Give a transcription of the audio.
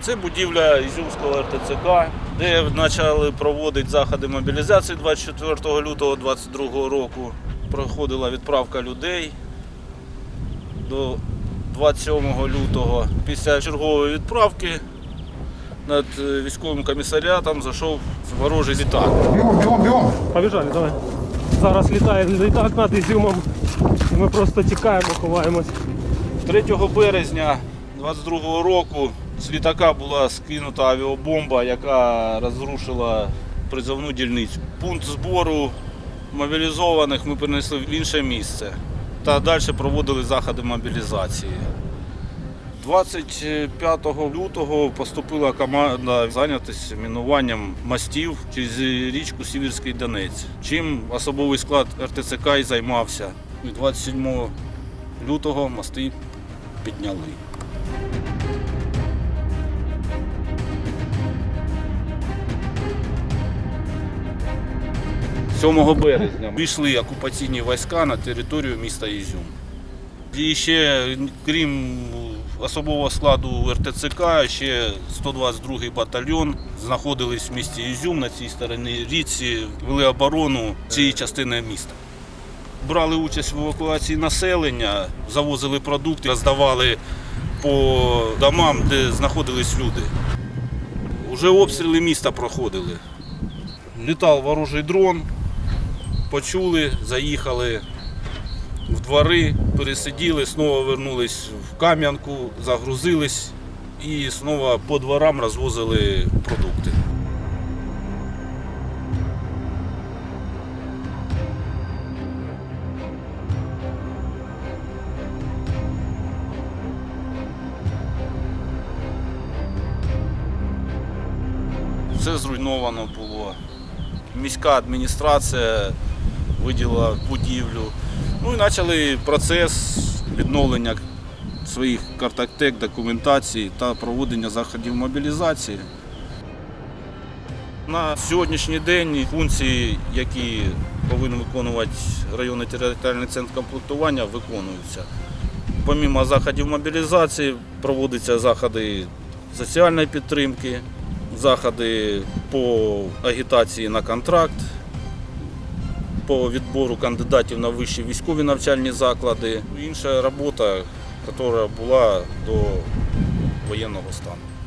Це будівля Ізюмського РТЦК, де почали проводити заходи мобілізації 24 лютого 2022 року. Проходила відправка людей до 27 лютого. Після чергової відправки над е, військовим комісаріатом зайшов ворожий літак. Бегом, бегом, бегом. Побіжали, давай. Зараз літає літак над Ізюмом. І ми просто тікаємо, ховаємось. 3 березня 22 року з літака була скинута авіабомба, яка розрушила призовну дільницю. Пункт збору мобілізованих ми перенесли в інше місце та далі проводили заходи мобілізації. 25 лютого поступила команда зайнятися мінуванням мостів через річку Сіверський Донець, чим особовий склад РТЦК і займався. І 27 лютого мости підняли. 7 березня вийшли окупаційні війська на територію міста Ізюм. І ще, крім особового складу РТЦК, ще 122-й батальйон знаходились в місті Ізюм на цій стороні річці, вели оборону цієї частини міста. Брали участь в евакуації населення, завозили продукти, роздавали по домам, де знаходились люди. Уже обстріли міста проходили. Літав ворожий дрон, почули, заїхали в двори, пересиділи, знову вернулись в Кам'янку, загрузились і знову по дворам розвозили продукти. Все зруйновано було. Міська адміністрація виділила будівлю. Ну і почали процес відновлення своїх картотек, документації та проводення заходів мобілізації. На сьогоднішній день функції, які повинен виконувати районний територіальний центр комплектування, виконуються. Помімо заходів мобілізації проводяться заходи соціальної підтримки, заходи по агітації на контракт, по відбору кандидатів на вищі військові навчальні заклади. Інша робота, яка була до воєнного стану.